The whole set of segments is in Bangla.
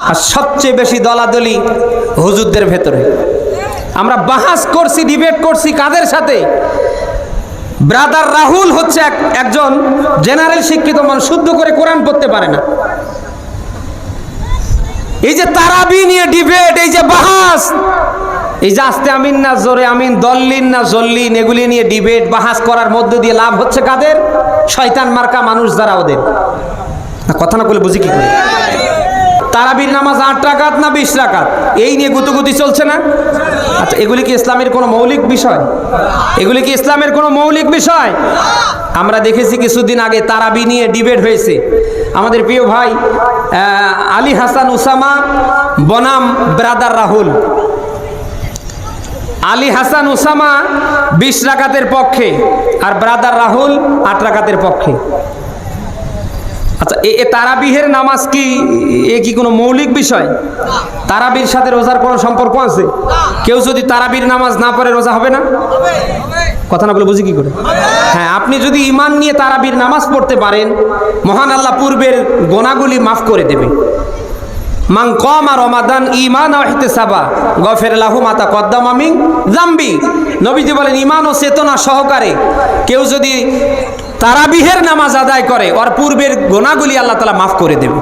আর সবচেয়ে বেশি দলাদলি হুজুরদের ভেতরে। আমরা বাহাস করছি ডিবেট করছি কাদের সাথে? ব্রাদার রাহুল হচ্ছে এক- একজন জেনারেল শিক্ষিত মানুষ, শুদ্ধ করে কোরআন পড়তে পারে না। এই যে তারাবি নিয়ে ডিবেট এই যে বাহাস, এই যে আস্তে আমিন না, জোরে আমিন, দল্লিন না, জল্লিন, এগুলি নিয়ে ডিবেট বাহাস করার মধ্য দিয়ে লাভ হচ্ছে কাদের? শয়তান মার্কা মানুষ যারা ওদের। কথা না বলে বুঝি কি করে? তারাবির নামাজ আট রাকাত না বিশ রাকাত? এই নিয়ে গুতুগুতি চলছে না? আচ্ছা এগুলি কি ইসলামের কোনো মৌলিক বিষয়? এগুলি কি ইসলামের কোনো মৌলিক বিষয়? আমরা দেখেছি কিছুদিন আগে তারাবি নিয়ে ডিবেট হয়েছে। আমাদের প্রিয় ভাই আলী হাসান উসামা বনাম ব্রাদার রাহুল। আলী হাসান উসামা বিশ রাকাতের পক্ষে আর ব্রাদার রাহুল আট রাকাতের পক্ষে। আচ্ছা এ তারাবিহের নামাজ কি, এ কি কোনো মৌলিক বিষয়? তারাবির সাথে রোজার কোনো সম্পর্ক আছে? কেউ যদি তারাবির নামাজ না পড়ে, রোজা হবে না? কথা না বলে বুঝি কি করে? হ্যাঁ আপনি যদি ইমান নিয়ে তারাবির নামাজ পড়তে পারেন, মহান আল্লাহ পূর্বের গোনাগুলি মাফ করে দেবে। আর ইমান সাবা গফের লাহু মাতা জাম্বি নবীজি বলেন ইমান ও চেতনা সহকারে কেউ যদি তারাবিহের নামাজ আদায় করে, ওর পূর্বের গোনাগুলি আল্লাহ তালা মাফ করে দেবে।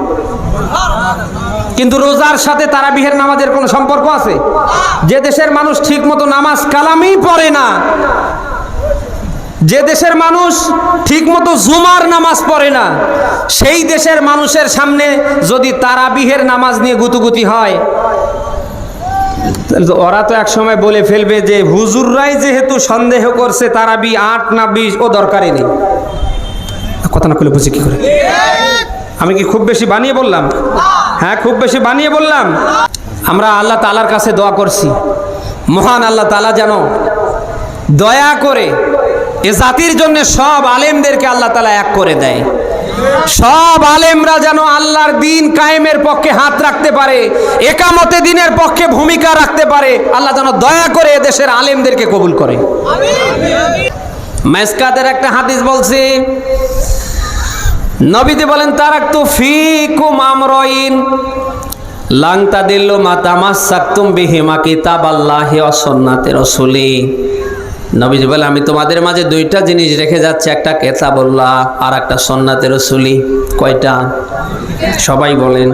কিন্তু রোজার সাথে তারাবিহের নামাজের কোনো সম্পর্ক আছে? যে দেশের মানুষ ঠিক মতো নামাজ কালামই পড়ে না, যে দেশের মানুষ ঠিকমতো জুমার নামাজ পড়ে না, সেই দেশের মানুষের সামনে যদি তারাবিহের নামাজ নিয়ে গুতুগুতি হয় ওরা তো এক সময় বলে ফেলবে যে হুজুররাই যেহেতু সন্দেহ করছে, তারাবি আট না বিশ, ও দরকারই নেই। কথা না করলে বুঝি কি করে? আমি কি খুব বেশি বানিয়ে বললাম? হ্যাঁ খুব বেশি বানিয়ে বললাম। আমরা আল্লাহ তালার কাছে দোয়া করছি। মহান আল্লাহ তালা যেন দয়া করে এ জাতির জন্য সব আলেমদেরকে আল্লাহ তালা এক করে দেয়। সব আলেমরা যেন আল্লাহর দিন কায়েমের পক্ষে হাত রাখতে পারে, একামতে দিনের পক্ষে ভূমিকা রাখতে পারে, আল্লাহ যেন দয়া করে দেশের আলেমদেরকে কবুল করে। মেসকাতের একটা হাদিস বলছি। নবীতে বলেন তারাক তো ফি কুম আমরইন লাংতা দিল্লু মাতামাস সাকতুম বিহিমা কিতাব আল্লাহি ও সুন্নাতে রসুলি। নবীজি বলে, আমি তোমাদের মাঝে দুইটা জিনিস রেখে যাচ্ছি, একটা কেতাবুল্লাহ আর একটা সন্নাতে রসুলি। কয়টা? সবাই বলেন।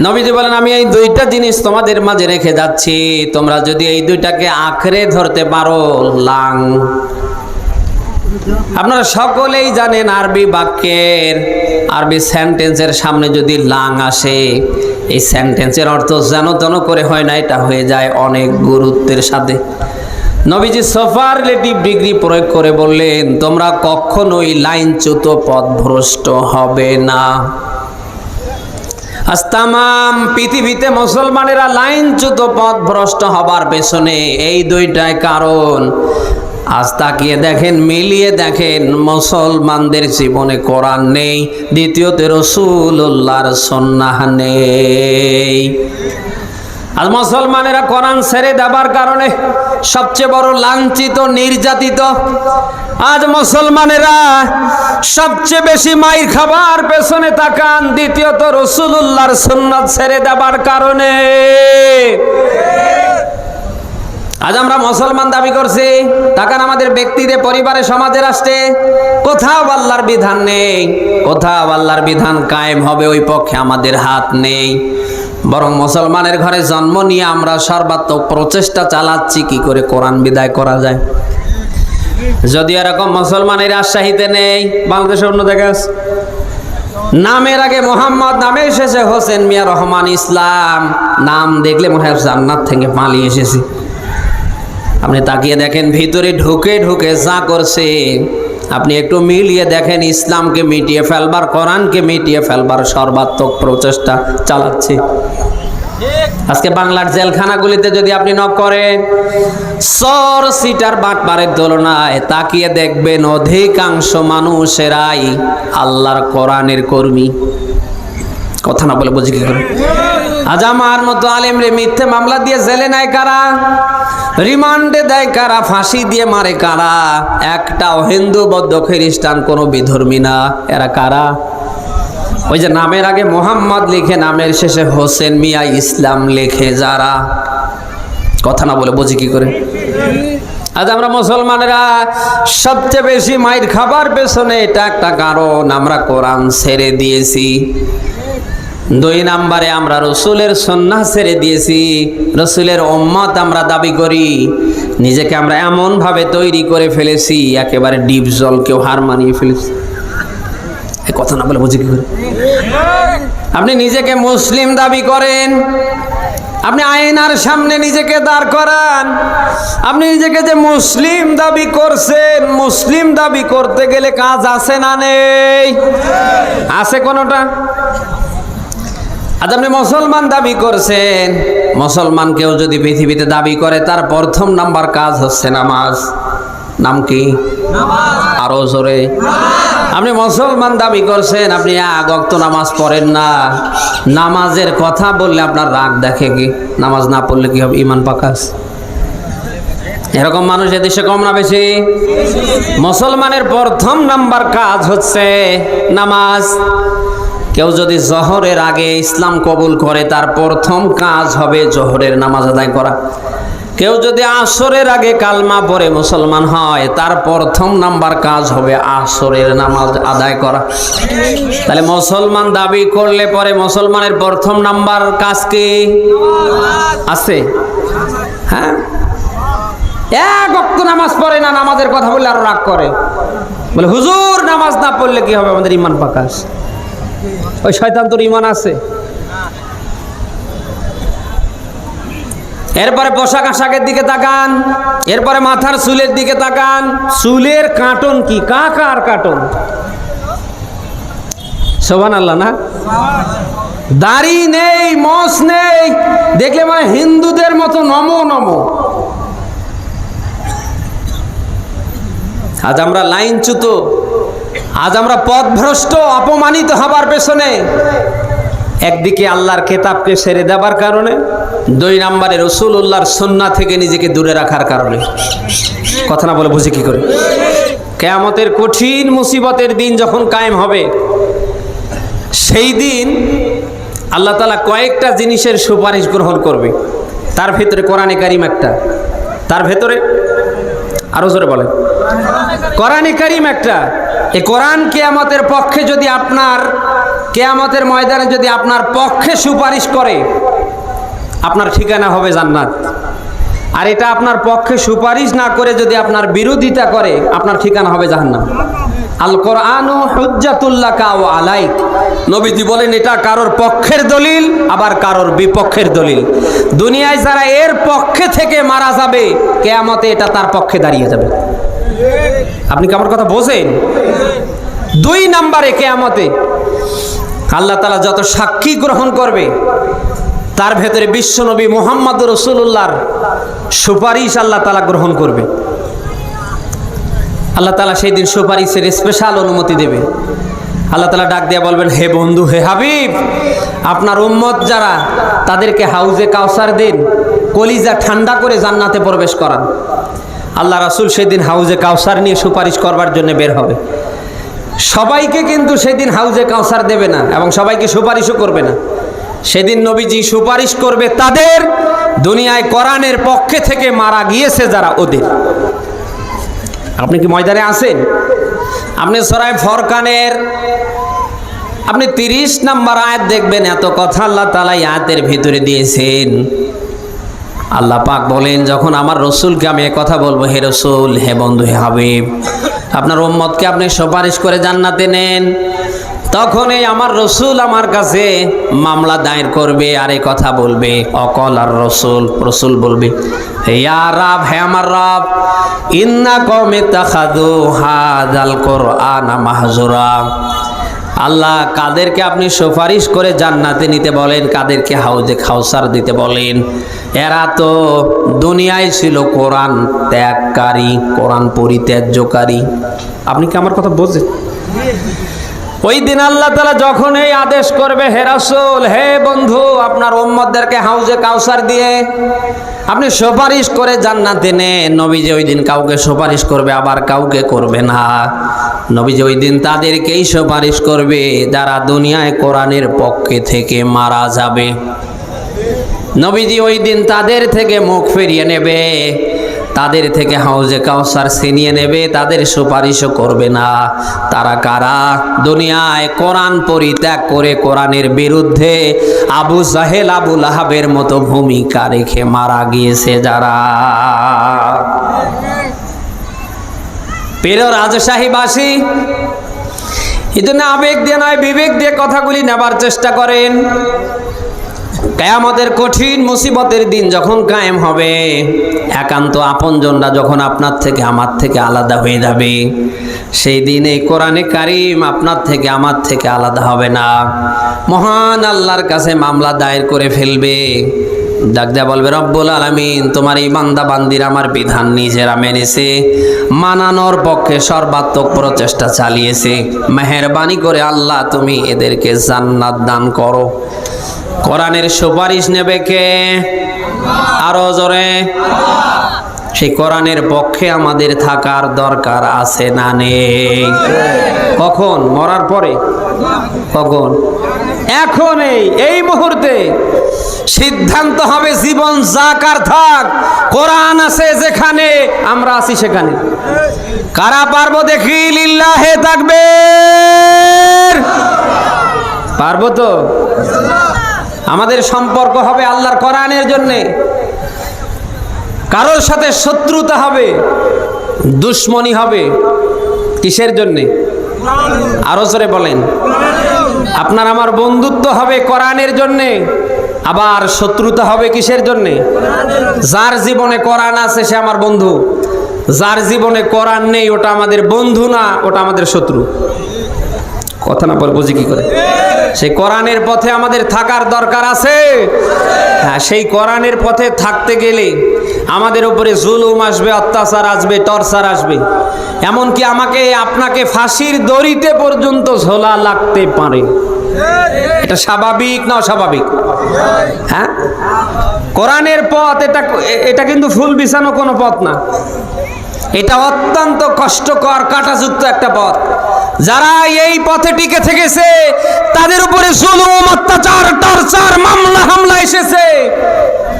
নবীজি বলেন, আমি এই দুইটা জিনিস তোমাদের মাঝে রেখে যাচ্ছি, তোমরা যদি এই দুইটাকে আঁকড়ে ধরতে পারো, লাং। আপনারা সকলেই জানেন আরবি বাক্যের, আরবি সেন্টেন্সের সামনে যদি লাং আসে, এই সেন্টেন্সের অর্থ যেন তেন করে হয় না, এটা হয়ে যায় অনেক গুরুত্বের সাথে। নবীজি সোফারলেটিভ ডিগ্রি প্রয়োগ করে বললেন, তোমরা কখনোই লাইনচ্যুত পথভ্রষ্ট হবে না। আজ তামাম পৃথিবীতে মুসলমানেরা লাইনচ্যুত পথভ্রষ্ট হবার পেছনে এই দুইটাই কারণ। আজ তাকিয়ে দেখেন, মিলিয়ে দেখেন, মুসলমানদের জীবনে কোরআন নেই, দ্বিতীয়তে রসুল্লাহর সন্ন্যাহ নেই। আজ মুসলমানেরা কোরআন ছেড়ে দেবার কারণে সবচেয়ে বড় লাঞ্ছিত, নির্যাতিত, আজ মুসলমানেরা সবচেয়ে বেশি মাইর খাবার পেছনে তাকান, দ্বিতীয়ত রসুল্লাহর সুন্নাত ছেড়ে দেবার কারণে। আজ আমরা মুসলমান দাবি করছি তাকান আমাদের ব্যক্তিদের পরিবারে, সমাজে, রাষ্ট্রে কোথাও আল্লাহর বিধান নেই, কোথাও আল্লাহর বিধান কায়েম হবে, ওই পক্ষে আমাদের হাত নেই। বরং মুসলমানের ঘরে জন্ম নিয়ে আমরা সর্বাত্মক প্রচেষ্টা চালাচ্ছি, কি করে কোরআন বিদায় করা যায়? যদি এরকম মুসলমানের রাজশাহীতে নেই, বাংলাদেশের অন্য জায়গায় নামের আগে মোহাম্মদ, নামে এসেছে হোসেন মিয়া রহমান ইসলাম। নাম দেখলে মনে হয় জান্নাত থেকে পালিয়ে এসেছি। আপনি তাকিয়ে দেখেন, ভিতরে ঢুকে ঢুকে যা করছে। আপনি একটু মিলিয়ে দেখেন, ইসলামকে মিটিয়ে ফেলবার, কোরআনকে মিটিয়ে ফেলবার সর্বাত্মক প্রচেষ্টা চালাচ্ছে। আজকে বাংলার জেলখানাগুলিতে যদি আপনি নক করেন, সর সিটার বাটপারের তুলনায় তাকিয়ে দেখবেন অধিকাংশ মানুষেরাই আল্লাহর কোরআনের কর্মী। কথা না বলে বুঝি কি করে? আজ আমার মতো আলেম রে মিথ্যে মামলা দিয়ে জেলে নেয় কারা? রিমান্ডে দেয় কারা? ফাঁসি দিয়ে মারে কারা? একটাও হিন্দু, বৌদ্ধ, খ্রিস্টান কোনো বিধর্মী না। এরা কারা? ওই যে নামের আগে মোহাম্মদ লিখে, নামের শেষে হোসেন মিয়া ইসলাম লেখে যারা। কথা না বলে বুঝি কি করে? আজ আমরা মুসলমানেরা সবচেয়ে বেশি মাইর খাবার পেছনে এটা একটা কারণ। আমরা কোরআন ছেড়ে দিয়েছি। দুই নাম্বারে আমরা রসুলের সন্ন্যাস ছেড়ে দিয়েছি। রসুলের ওম্মত আমরা দাবি করি। নিজেকে আমরা এমন ভাবে তৈরি করে ফেলেছি, একেবারে ডিপ জল কেউ হার মানিয়ে ফেলেছি। কথা না বলে বুঝি কি করে? আপনি নিজেকে মুসলিম দাবি করেন, আপনি আয়নার সামনে নিজেকে দাঁড় করান, আপনি নিজেকে যে মুসলিম দাবি করছেন, মুসলিম দাবি করতে গেলে কাজ আছে না নেই? আছে কোনোটা? আজ আপনি মুসলমান দাবি করছেন। মুসলমান কেউ যদি পৃথিবীতে দাবি করে, তার প্রথম নাম্বার কাজ হচ্ছে নামাজ। নাম কি? আরও জোরে। আপনি মুসলমান দাবি করছেন, আপনি আগক্ত নামাজ পড়েন না। নামাজের কথা বললে আপনার রাগ দেখে কি? নামাজ না পড়লে কি হবে? ইমান পাকাস এরকম মানুষ এদেশে কম না বেশি? মুসলমানের প্রথম নাম্বার কাজ হচ্ছে নামাজ। কেউ যদি জহরের আগে ইসলাম কবুল করে, তার প্রথম কাজ হবে জহরের নামাজ আদায় করা। কেউ যদি আসরের আগে কালমা পড়ে মুসলমান হয়, তার প্রথম নাম্বার কাজ হবে আসরের নামাজ আদায় করা। তাহলে মুসলমান দাবি করলে পরে মুসলমানের প্রথম নাম্বার কাজ কি? আছে। হ্যাঁ? এক অক্ত নামাজ পড়ে না, নামাজের কথা বললে আরও রাগ করে। বলে, হুজুর, নামাজ না পড়লে কি হবে? আমাদের ইমান পাকাশ ওই শয়তান তোর ইমান আছে। এরপরে পোশাক আশাকের দিকে তাকান, এরপরে মাথার চুলের দিকে তাকান। চুলের কাটন কি? কাকার কাটন? সোভান আল্লাহ না? দাড়ি নেই, মস নেই, দেখলে মানে হিন্দুদের মতো নমো নমো। আজ আমরা লাইনচ্যুত। আজ আমরা পথভ্রষ্ট, অপমানিত হবার পেছনে একদিকে আল্লাহর কেতাবকে সেরে দেবার কারণে, দুই নম্বরে রসুল উল্লাহর সন্না থেকে নিজেকে দূরে রাখার কারণে। কথা না বলে বুঝি কি করে? কেয়ামতের কঠিন মুসিবতের দিন যখন কায়েম হবে, সেই দিন আল্লাহ তালা কয়েকটা জিনিসের সুপারিশ গ্রহণ করবে। তার ভেতরে কোরআনে কারিম একটা। তার ভেতরে আরও জোরে বলে কোরআনে কারিম একটা। এই কোরআন কেয়ামতের পক্ষে যদি আপনার, কেয়ামতের ময়দানে যদি আপনার পক্ষে সুপারিশ করে, আপনার ঠিকানা হবে জান্নাত। আর এটা আপনার পক্ষে সুপারিশ না করে যদি আপনার বিরোধিতা করে, আপনার ঠিকানা হবে জাহান্নাম। আল কোরআন ও হুজ্জাতুল্লাহ কাও আলাইক। নবীজি বলেন, এটা কারোর পক্ষের দলিল, আবার কারোর বিপক্ষের দলিল। দুনিয়ায় যারা এর পক্ষে থেকে মারা যাবে, কেয়ামতে এটা তার পক্ষে দাঁড়িয়ে যাবে। আপনি কি আমার কথা বোঝেন? দুই নাম্বারে কেয়ামতে আল্লাহ তালা যত সাক্ষী গ্রহণ করবে, তার ভেতরে বিশ্বনবী মোহাম্মদ রসুল্লাহর সুপারিশ আল্লাহ তালা গ্রহণ করবে। আল্লাহ তালা সেই দিন সুপারিশের স্পেশাল অনুমতি দেবে। আল্লাহ তালা ডাক দিয়ে বলবেন, হে বন্ধু, হে হাবিব, আপনার উম্মত যারা, তাদেরকে হাউজে কাউসার দিন কলিজা ঠান্ডা করে জান্নাতে প্রবেশ করান। আল্লাহ রাসুল সেদিন হাউজে কাউসার নিয়ে সুপারিশ করবার জন্য বের হবে। সবাইকে কিন্তু সেদিন হাউজে কাউসার দেবে না এবং সবাইকে সুপারিশও করবে না। সেদিন নবীজি সুপারিশ করবে তাদের দুনিয়ায় কোরআনের পক্ষে থেকে মারা গিয়েছে যারা ওদের। আপনি কি ময়দানে আছেন? আপনি সরাই ফরকানের আপনি তিরিশ নাম্বার আয়াত দেখবেন, এত কথা আল্লাহ তালা আয়াতের ভিতরে দিয়েছেন। আল্লাহ পাক বলেন, যখন আমার রসুলকে আমি কথা বলব, হে রসুল, হে বন্ধু, হে হাবিব, আপনার ওম্মতকে আপনি সুপারিশ করে জান্নাতে নেন। তখনই আমার রসুল আমার কাছে মামলা দায়ের করবে আর এই কথা বলবে। অকল আর রসুল রসুল বলবে হে আমার রব ইন্না কমে আল্লাহ কাদেরকে আপনি সুপারিশ করে জান্নাতে নিতে বলেন, কাদেরকে হাউজে খাউসার দিতে বলেন। এরা তো দুনিয়ায় ছিল কোরআন ত্যাগকারী, কোরআন পরিত্যাজ্যকারী। আপনি কি আমার কথা বোঝেন ওই দিন আল্লাহ তালা যখন এই আদেশ করবে, হে রাসূল, হে বন্ধু, আপনার ওম্মদদেরকে হাউজে কাউসার দিয়ে আপনি সুপারিশ করে জান্নাতে নেন নবী যে ওই দিন কাউকে সুপারিশ করবে, আবার কাউকে করবে না। নবীজি ওই দিন তাদেরকেই সুপারিশ করবে যারা দুনিয়ায় কোরআনের পক্ষে থেকে মারা যাবে। নবীজি ওই দিন তাদের থেকে মুখ ফিরিয়ে নেবে, তাদের থেকে হাউজে কাউসার ছিনিয়ে নেবে, তাদের সুপারিশও করবে না। তারা কারা? দুনিয়ায় কোরআন পরিত্যাগ করে কোরআনের বিরুদ্ধে আবু জাহেল আবুল আহাবের মতো ভূমিকা রেখে মারা গিয়েছে যারা। প্রিয় রাজশাহীবাসী এই জন্য আবেগ দিয়ে নয়, বিবেক দিয়ে কথাগুলি নেবার চেষ্টা করেন। কেয়ামতের কঠিন মুসিবতের দিন যখন কায়েম হবে, একান্ত আপনজনরা যখন আপনার থেকে, আমার থেকে আলাদা হয়ে যাবে। সেই দিন এই কোরআনে কারিম আপনার থেকে, আমার থেকে আলাদা হবে না। মহান আল্লাহর কাছে মামলা দায়ের করে ফেলবে। ডাক দেয়া বলবে, রব্বুল আলামিন, তোমার এই বান্দা বান্দির আমার বিধান নিজেরা মেনেছে, মানানোর পক্ষে সর্বাত্মক প্রচেষ্টা চালিয়েছে। মেহরবানি করে আল্লাহ তুমি এদেরকে জান্নাত দান করো। কোরআনের সুপারিশ নেবে কে? আরও জোরে। সেই কোরআনের পক্ষে আমাদের থাকার দরকার আছে না নেই। কখন? মরার পরে? কখন? এখন এই মুহূর্তে সিদ্ধান্ত হবে জীবন যাকার থাক। কোরআন আছে যেখানে, আমরা আছি সেখানে। কারা পারব দেখি? লিল্লাহে থাকবে পারব তো? আমাদের সম্পর্ক হবে আল্লাহর কোরআনের জন্যে। কারোর সাথে শত্রুতা হবে, দুশ্মনী হবে, কিসের জন্যে? আরও জোরে বলেন। আপনার আমার বন্ধুত্ব হবে কোরআনের জন্যে, আবার শত্রুতা হবে কিসের জন্যে? যার জীবনে কোরআন আছে সে আমার বন্ধু, যার জীবনে কোরআন নেই ওটা আমাদের বন্ধু না, ওটা আমাদের শত্রু। কথা না বল বুঝি কি করে? সেই কোরআনের পথে আমাদের থাকার দরকার আছে। হ্যাঁ সেই কোরআনের পথে থাকতে গেলে আমাদের উপরে জুলুম আসবে, অত্যাচার আসবে, টর্চার আসবে। এমনকি আমাকে, আপনাকে ফাঁসির দড়িতে পর্যন্ত ঝোলা লাগতে পারে। এটা স্বাভাবিক না অস্বাভাবিক? হ্যাঁ? কোরআনের পথ, এটা এটা কিন্তু ফুল বিছানো কোনো পথ না। এটা অত্যন্ত কষ্টকর, কাটাযুক্ত একটা পথ। যারা এই পথে টিকে থেকেছে, তাদের উপরে জুলুম, অত্যাচার, টর্চার, মামলা, হামলা এসেছে।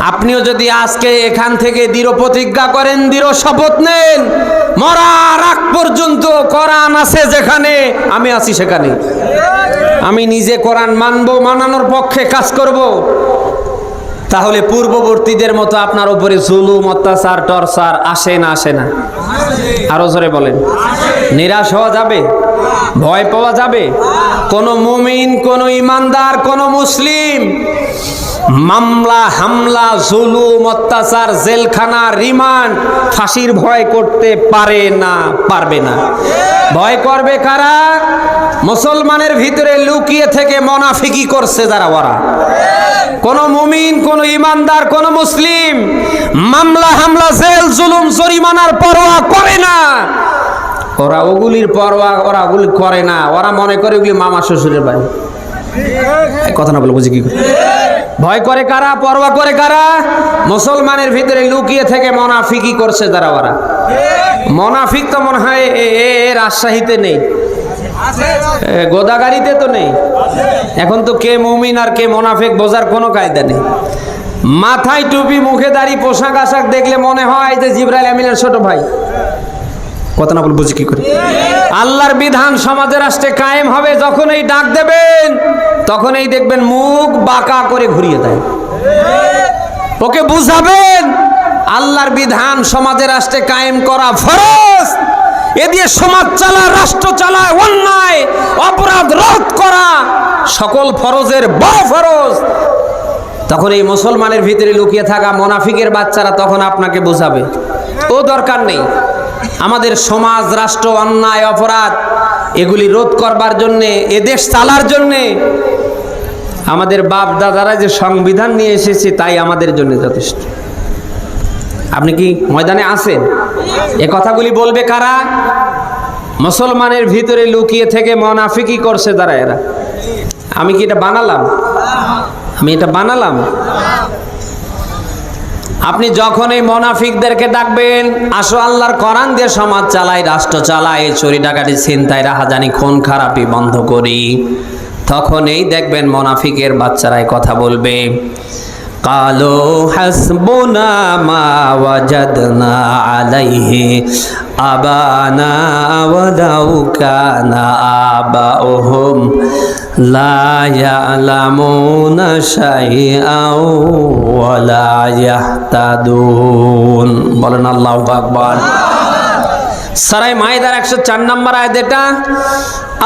আপনিও যদি আজকে এখান থেকে দৃঢ় প্রতিজ্ঞা করেন, দৃঢ় শপথ নেন, মরার আগ পর্যন্ত কোরআন আছে যেখানে, আমি আছি সেখানে। আমি নিজে কোরআন মানব, মানানোর পক্ষে কাজ করব। তাহলে পূর্ববর্তীদের মতো আপনার উপরে জুলুম, অত্যাচার, টর্চার আসে না আসে না। আরও জোরে বলেন। নিরাশ হওয়া যাবে? ভয় পাওয়া যাবে? কোন মুমিন, কোন ইমানদার, কোন মুসলিম। মামলা, হামলা, জুলুম, অত্যাচার, জেলখানা, রিমান্ড, ফাঁসির ভয় করতে পারে না, পারবে না। ভয় করবে কারা? মুসলমানের ভিতরে লুকিয়ে থেকে মনাফিকি করছে যারা ওরা। কোন মুমিন, কোন ইমানদার, কোন মুসলিম মামলা, হামলা, জেল, জুলুম, জরিমানার পরোয়া করে না। ওরা ওগুলির পরোয়া ওরা ওগুলি করে না। ওরা মনে করে ওগুলি মামা শ্বশুরের বাড়ি। কথা না বলে বুঝি কি ভয় করে কারা? পরোয়া করে কারা? মুসলমানের ভিতরে লুকিয়ে থেকে মনাফিকি করছে তারা ওরা। মনাফিক তো মনে হয় রাজশাহীতে নেই। গোদাগাড়িতে তো নেই। এখন তো কে মুমিন আর কে মোনাফেক বোঝার কোনো কায়দা নেই। মাথায় টুপি, মুখে দাড়ি, পোশাক আশাক দেখলে মনে হয় যে জিব্রাইল আমিনের ছোট ভাই। কথা না বলে বুঝি কি করে? আল্লাহর বিধান সমাজে রাষ্ট্রে কায়েম হবে যখন এই ডাক দেবেন, তখন এই দেখবেন মুখ বাঁকা করে ঘুরিয়ে দেয়। ওকে বুঝাবেন, আল্লাহর বিধান সমাজে রাষ্ট্রে কায়েম করা ফরজ। এ দিয়ে সমাজ চালায়, রাষ্ট্র চালায়, অন্যায়, অপরাধ রোধ করা সকল ফরজের বড় ফরজ। তখন এই মুসলমানের ভিতরে লুকিয়ে থাকা মোনাফিকের বাচ্চারা তখন আপনাকে বোঝাবে। ও দরকার নেই। আমাদের সমাজ, রাষ্ট্র, অন্যায়, অপরাধ, এগুলি রোধ করবার জন্যে, এ দেশ চালার জন্যে, আমাদের বাপ দাদারা যে সংবিধান নিয়ে এসেছে, তাই আমাদের জন্য যথেষ্ট। আপনি কি ময়দানে আছেন? এ কথাগুলি বলবে কারা? মুসলমানের ভিতরে লুকিয়ে থেকে মনাফিকি করছে তারা এরা। আমি কি এটা বানালাম? আমি এটা বানালাম? আপনি যখন এই মোনাফিকদেরকে ডাকবেন, আসো আল্লাহর কোরআন দিয়ে সমাজ চালাই, রাষ্ট্র চালাই, চুরি ডাকাটি ছিনতাই, রাহাজানি, খুন খারাপি বন্ধ করি। তখনই দেখবেন মোনাফিকের বাচ্চারাই কথা বলবে, কালো হাসবুনা মা ওয়াজাদনা আলাইহি আবানা ওয়ালাউ কানা লা ইয়ালামুনা শাইআও ওয়ালা ইয়াহতাদুন। বলেন আল্লাহু আকবার। সারাই মাইদার একশো চার নম্বর আয়াত এটা।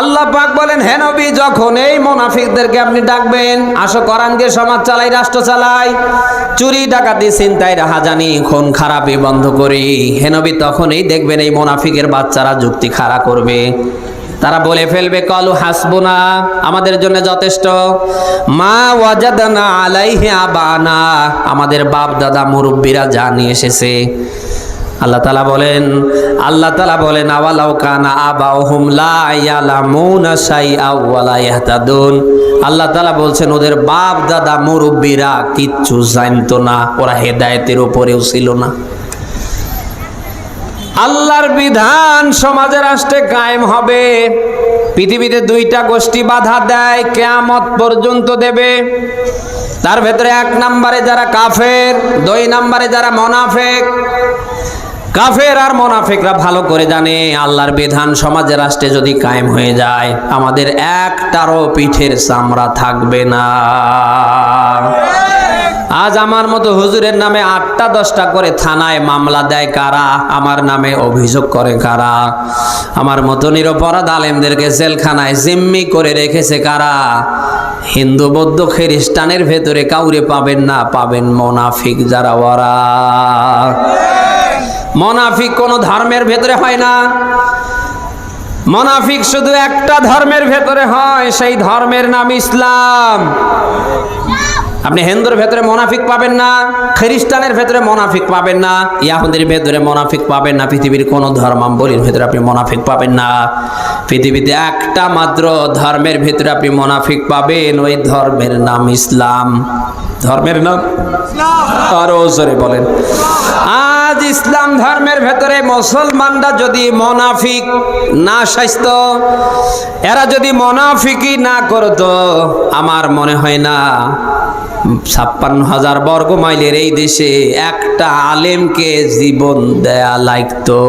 আল্লাহ পাক বলেন, হে যখন এই মোনাফিকদেরকে আপনি ডাকবেন, আসো কোরআন দিয়ে সমাজ চালাই, রাষ্ট্র চালাই। চুরি, ডাকাতি চিন্তায় রাহাজানি, খুন, খারাপি বন্ধ করি। হে নবী, তখনই দেখবেন এই মোনাফিকের বাচ্চারা যুক্তি খাড়া করবে। তারা বলে ফেলবে, কলু হাসবুনা, আমাদের জন্য যথেষ্ট। মা ওয়াজাদানা আলাইহি আবানা, আমাদের বাপ দাদা মুরব্বীরা জানিয়ে এসেছে। আল্লাহ তালা বলেন, আল্লাহ তালা বলেন, আওয়ালাউ কানা আবাউহুম লা ইয়ালামুনা শাইআ ওয়ালা ইয়াহতাদুন। আল্লাহ তালা বলছেন, ওদের বাপ দাদা মুরব্বীরা কিচ্ছু জানতো না, ওরা হেদায়েতের উপরেও ছিল না। আল্লাহর বিধান সমাজে রাষ্ট্রে কায়েম হবে। পৃথিবীতে দুইটা গোষ্ঠী বাধা দেয়, কেয়ামত পর্যন্ত দেবে। তার ভেতরে এক নম্বরে যারা কাফের, দুই নম্বরে যারা মোনাফেক। কাফের আর মোনাফেকরা ভালো করে জানে, আল্লাহর বিধান সমাজে রাষ্ট্রে যদি কায়েম হয়ে যায়, আমাদের একটারও পিঠের চামড়া থাকবে না। আজ আমার মতো হুজুরের নামে আটটা দশটা করে থানায় মামলা দেয় কারা? আমার নামে অভিযোগ করে কারা? আমার মতো নিরপরাধ আলেমদেরকে জেলখানায় জিম্মি করে রেখেছে কারা? হিন্দু, বৌদ্ধ, খ্রিস্টানের ভেতরে কাউরে পাবেন না, পাবেন মোনাফিক যারা ওরা মোনাফিক কোনো ধর্মের ভেতরে হয় না। মোনাফিক শুধু একটা ধর্মের ভেতরে হয়, সেই ধর্মের নাম ইসলাম। আপনি হিন্দুর ভেতরে মোনাফিক পাবেন না, খ্রিস্টানের ভেতরে মোনাফিক পাবেন না, ইয়াহুদের ভেতরে মোনাফিক পাবেন না, পৃথিবীর কোনো ধর্মাম্বলীর ভেতরে আপনি মোনাফিক পাবেন না। পৃথিবীতে একটা মাত্র ধর্মের ভেতরে আপনি মোনাফিক পাবেন, ওই ধর্মের নাম ইসলাম। ধর্মের নাম? আরও জোরে বলেন। আজ ইসলাম ধর্মের ভেতরে মুসলমানরা যদি মোনাফিক না স্বাস্থ্য এরা যদি মোনাফিকই না করতো, আমার মনে হয় না ছাপ্পান্ন হাজার বর্গ মাইলের এই দেশে একটা আলেমকে জীবন দেয়া লাগতো।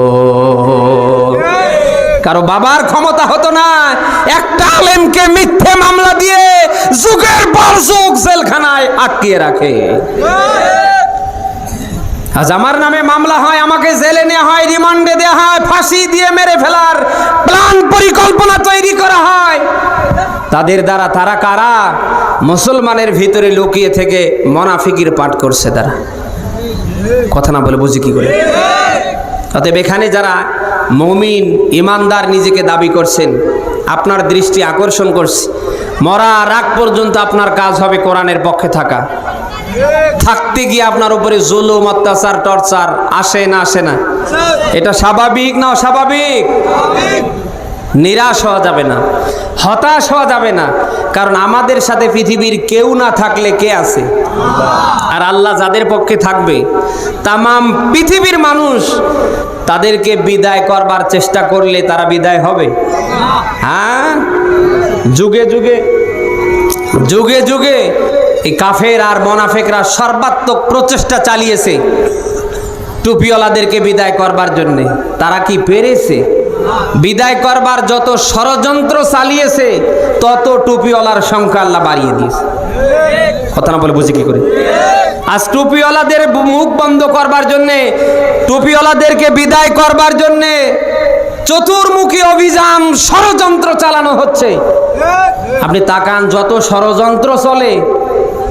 কারও বাবার ক্ষমতা হতো না, একটা আলেমকে মিথ্যে মামলা দিয়ে যুগের পর যুগ জেলখানায় আটকিয়ে রাখে। আজ আমার নামে মামলা হয়, আমাকে জেলে নেওয়া হয়, রিমান্ডে দেওয়া হয়, ফাঁসি দিয়ে মেরে ফেলার প্ল্যান পরিকল্পনা তৈরি করা হয়। তাদের দ্বারা তারা কারা? মুসলমানের ভিতরে লুকিয়ে থেকে মনাফিকির পাঠ করছে তারা। কথা না বলে বুঝি কি করে? অতএব এখানে যারা মমিন, ইমানদার নিজেকে দাবি করছেন, আপনার দৃষ্টি আকর্ষণ করছে। মরা রাগ পর্যন্ত আপনার কাজ হবে কোরআনের পক্ষে থাকা। থাকতে গিয়ে আপনার উপরে জুলুম, অত্যাচার, টর্চার আসে না আসে না। এটা স্বাভাবিক না অস্বাভাবিক? নিরাশ হওয়া যাবে না, হতাশ হওয়া যাবে না। কারণ আমাদের সাথে পৃথিবীর কেউ না থাকলে কে আছে? আর আল্লাহ যাদের পক্ষে থাকবে, তামাম পৃথিবীর মানুষ তাদেরকে বিদায় করবার চেষ্টা করলে তারা বিদায় হবে। হ্যাঁ? যুগে যুগে যুগে যুগে এই কাফের আর মোনাফেকরা সর্বাত্মক প্রচেষ্টা চালিয়েছে টুপিওয়ালাদেরকে বিদায় করবার জন্য। তারা কি পেরেছে? বিদায় করবার যত ষড়যন্ত্র চালিয়েছে, তত টুপিওয়ালার সংখ্যা আল্লাহ বাড়িয়ে দিয়েছে। কথা না বলে বুঝি কি করে? আজ টুপিওয়ালাদের মুখ বন্ধ করবার জন্যে, টুপিওয়ালাদেরকে বিদায় করবার জন্যে চতুর্মুখী অভিযান, ষড়যন্ত্র চালানো হচ্ছে। আপনি তাকান, যত ষড়যন্ত্র চলে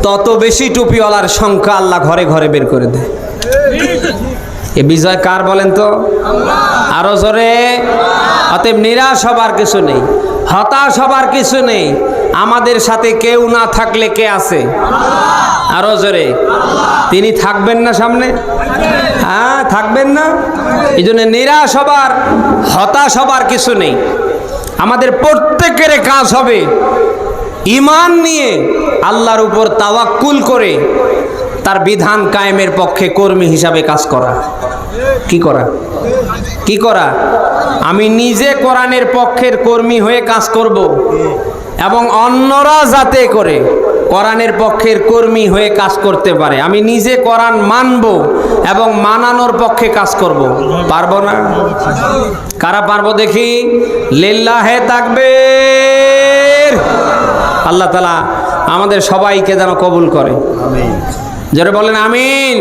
তত বেশি টুপিওয়ালার সংখ্যা আল্লাহ ঘরে ঘরে বের করে দেয়। এ বিজয় কার বলেন তো? আরও জোরে। অতএব নিরাশ হবার কিছু নেই। হতাশ হবার কিছু নেই। আমাদের সাথে কেউ না থাকলে কে আছে? আরও জোরে। তিনি থাকবেন না সামনে? হ্যাঁ থাকবেন না? এই জন্য নিরাশ হবার, হতাশ হবার কিছু নেই। আমাদের প্রত্যেকের কাজ হবে। ইমান নিয়ে আল্লাহর উপর তাওয়াক্কুল করে তার বিধান কায়েমের পক্ষে কর্মী হিসাবে কাজ করা। কি করা? কি করা? আমি নিজে কোরআনের পক্ষের কর্মী হয়ে কাজ করব এবং অন্যরা যাতে করে কোরআনের পক্ষের কর্মী হয়ে কাজ করতে পারে। আমি নিজে কোরআন মানব এবং মানানোর পক্ষে কাজ করব। পারব না? কারা পারব দেখি? লিল্লাহে থাকবে আল্লাহ তালা আমাদের সবাইকে যেন কবুল করে। যারা বলেন আমিন।